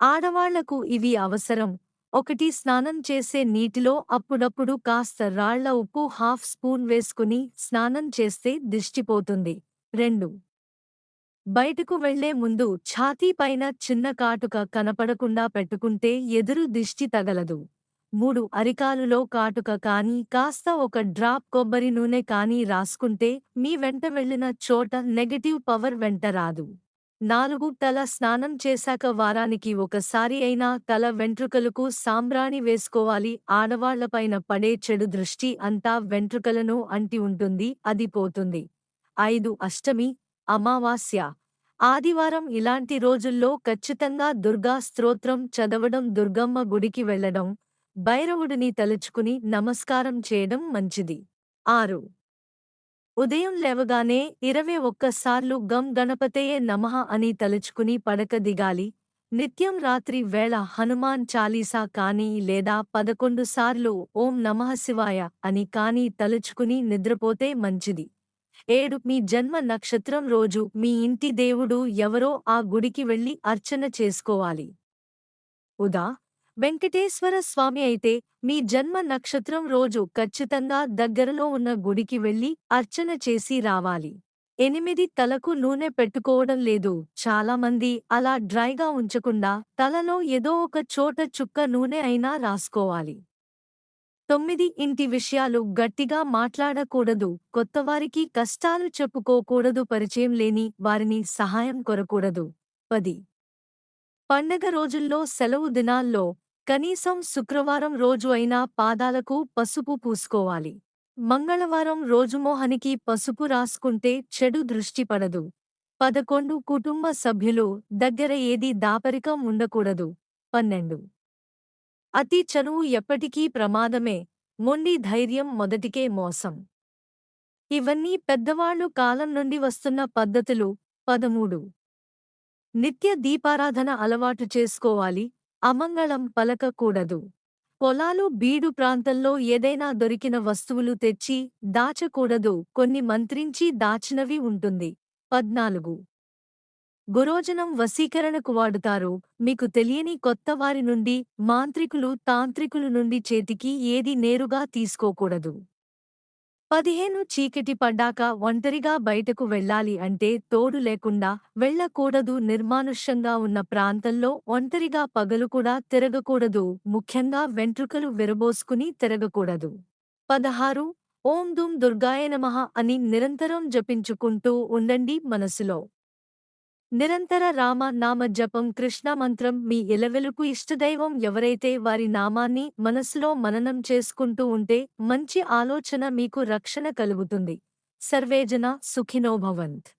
ఆడవాళ్ళకు ఇవి అవసరం. ఒకటి స్నానం చేసే నీటిలో అప్పుడప్పుడు కాస్త రాళ్ళ ఉప్పు హాఫ్ స్పూన్ వేసుకుని స్నానం చేస్తే దిష్టిపోతుంది రెండు. బయటకు వెళ్ళే ముందు ఛాతీ పైన చిన్న కాటుక కనపడకుండా పెట్టుకుంటే ఎదురు దిష్టి తగలదు. మూడు. అరికాలులో కాటుక కాని కాస్త ఒక డ్రాప్ కొబ్బరి నూనె కానీ రాసుకుంటే మీ వెంట వెళ్ళిన చోట నెగటివ్ పవర్ వెంట రాదు. నాలుగు తల స్నానం చేశాక వారానికి ఒకసారి అయినా తల వెంట్రుకలకు సాంబ్రాణి వేసుకోవాలి. ఆడవాళ్ళపైన పడే చెడు దృష్టి అంతా వెంట్రుకలను అంటి ఉంటుంది అది పోతుంది. ఐదు అష్టమి అమావాస్య. ఆదివారం ఇలాంటి రోజుల్లో ఖచ్చితంగా దుర్గా స్తోత్రం చదవడం దుర్గమ్మ గుడికి వెళ్ళడం భైరవుడిని తలుచుకుని నమస్కారం చేయడం మంచిది. ఆరు ఉదయం లేవగానే ఇరవై ఒక్కసార్లు గం గణపతయే నమః అని తలుచుకుని పడక దిగాలి. నిత్యం రాత్రి వేళ హనుమాన్ చాలీసా కానీ లేదా పదకొండు సార్లు ఓం నమః శివాయ అని కానీ తలుచుకుని నిద్రపోతే మంచిది. ఏడు మీ జన్మ నక్షత్రం రోజు మీ ఇంటి దేవుడు ఎవరో ఆ గుడికి వెళ్ళి అర్చన చేసుకోవాలి. ఉదా వెంకటేశ్వర స్వామి అయితే మీ జన్మ నక్షత్రం రోజు ఖచ్చితంగా దగ్గరలో ఉన్న గుడికి వెళ్ళి అర్చన చేసి రావాలి. ఎనిమిది తలకు నూనె పెట్టుకోవడం లేదు. చాలామంది అలా డ్రైగా ఉంచకుండా తలలో ఏదో ఒక చోట చుక్క నూనె అయినా రాసుకోవాలి. తొమ్మిది ఇంటి విషయాలు గట్టిగా మాట్లాడకూడదు. కొత్తవారికి కష్టాలు చెప్పుకోకూడదు. పరిచయం లేని వారిని సహాయం కొరకూడదు. పది. పండగ రోజుల్లో సెలవు దినాల్లో కనీసం శుక్రవారం రోజు అయినా పాదాలకు పసుపు పూసుకోవాలి. మంగళవారం రోజుమోహనికి పసుపు రాసుకుంటే చెడు దృష్టి పడదు. పదకొండు కుటుంబ సభ్యులు దగ్గర ఏది దాపరికం ఉండకూడదు. పన్నెండు. అతి చనువు ఎప్పటికీ ప్రమాదమే. మొండి ధైర్యం మొదటికే మోసం. ఇవన్నీ పెద్దవాళ్ళు కాలం నుండి వస్తున్న పద్ధతులు. పదమూడు. నిత్య దీపారాధన అలవాటు చేసుకోవాలి. అమంగళం పలకకూడదు. పొలాలు బీడు ప్రాంతంలో ఏదైనా దొరికిన వస్తువులు తెచ్చి దాచకూడదు. కొన్ని మంత్రించి దాచినవి ఉంటుంది. పద్నాలుగు. గురోజనం వశీకరణకు వాడుతారు. మీకు తెలియని కొత్త వారి నుండి మాంత్రికులు తాంత్రికులు నుండి చేతికి ఏది నేరుగా తీసుకోకూడదు. పదిహేను చీకటి పడ్డాక ఒంటరిగా బయటకు వెళ్ళాలి అంటే తోడు లేకుండా వెళ్ళకూడదు. నిర్మానుష్యంగా ఉన్న ప్రాంతంలో ఒంటరిగా పగలు కూడా తిరగకూడదు. ముఖ్యంగా వెంట్రుకలు విరబోసుకుని తిరగకూడదు. పదహారు ఓం దుం దుర్గాయ నమః అని నిరంతరం జపించుకుంటూ ఉండండి మనసులో. నిరంతర రామ నామ జపం కృష్ణ మంత్రం మీ ఇలవెలుకు ఇష్టదైవం ఎవరైతే వారి నామాన్ని మనసులో మననం చేసుకుంటూ ఉంటే మంచి ఆలోచన మీకు రక్షణ కలుగుతుంది. సర్వేజన సుఖినోభవంత్